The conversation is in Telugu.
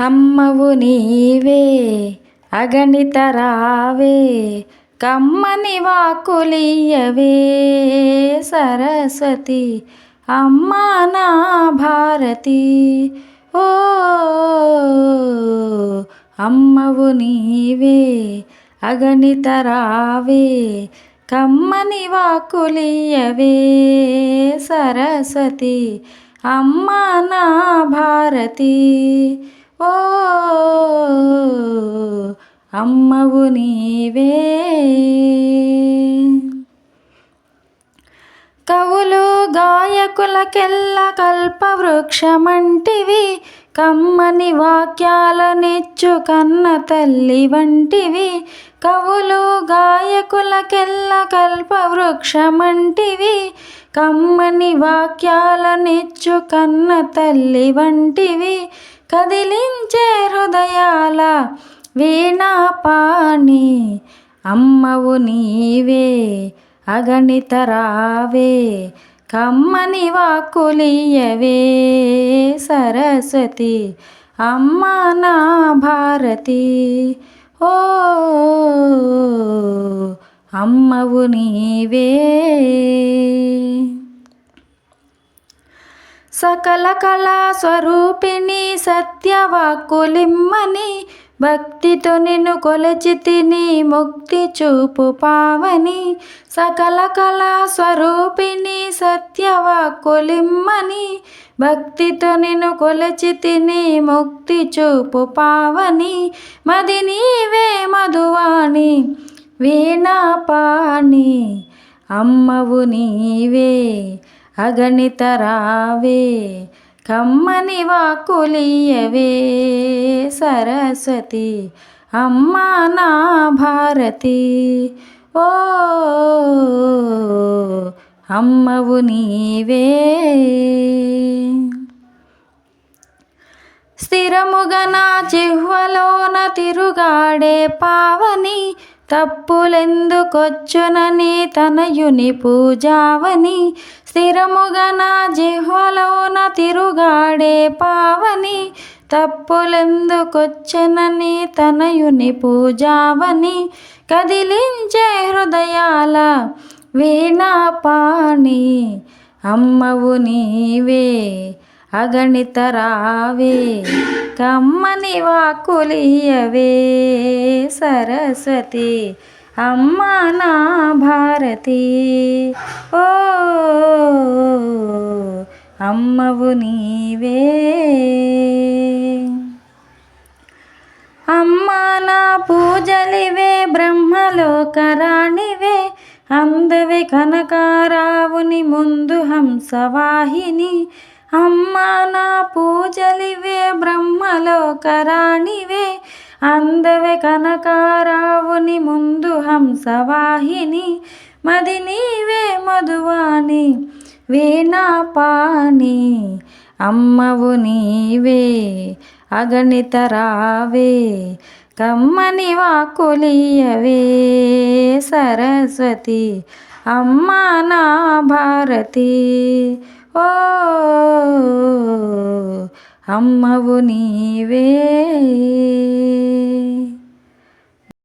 అమ్మవు నీవే అగణిత రావే కమ్మని వాకులియవే సరస్వతి అమ్మ నా భారతి. ఓ అమ్మవు నీవే అగణిత రావే కమ్మని వాకులియవే సరస్వతి అమ్మ నా భారతి. ఓ అమ్మవు నీవే. కవులు గాయకులకెల్ల కల్పవృక్షమంటివి కమ్మని వాక్యాలనిచ్చు కన్న తల్లి వంటివి. కవులు గాయకులకెల్ల కల్పవృక్షమంటివి కమ్మని వాక్యాలనిచ్చు కన్న తల్లి వంటివి. కదిలించే హృదయాల వీణాపాణి అమ్మవు నీవే అగణిత రావే కమ్మని వాకులియవే సరస్వతి అమ్మ నా భారతి. ఓ అమ్మవు నీవే. సకల కళా స్వరూపిణి సత్యవాక్కులిమ్మని భక్తితో నిన్ను కొలచి తిని ముక్తి చూపు పావని. సకల కళా స్వరూపిణి సత్యవాక్కులిమ్మని భక్తితో నిన్ను కొలచి తిని ముక్తి చూపు పావని. మది నీవే మధువాణి వీణాపాణి అమ్మవు నీవే. అగణిత రావే కమ్మని వాకులియవే సరస్వతి అమ్మా నా భారతి. ఓ అమ్మవు నీవే. స్థిరముగా నా చిహ్వలోన తిరుగాడే పావని తప్పులెందుకొచ్చునని తనయుని పూజావని? స్థిరముగా నా జిహ్వలోన తిరుగాడే పావని? తప్పులెందుకొచ్చనని తనయుని పూజావని? కదిలించే హృదయాల వీణాపాణి అమ్మవు నీవే అగణితరావే కమ్మని వాకులియవే సరస్వతి. అమ్మ నా భారతి. ఓ అమ్మవు నీవే. అమ్మ నా పూజలివే బ్రహ్మలోకరాణివే. అందవి కనకారావుని ముందు హంసవాహిని. అమ్మ నా పూ బ్రహ్మలోకరాణివే అందవే కనకారావుని ముందు హంసవాహిని మది నీవే మధువాణి వీణాపాణి అమ్మవు నీవే అగణిత రావే కమ్మని వాకులియవే సరస్వతి అమ్మ నా భారతి ఓ అమ్మవు నీవే.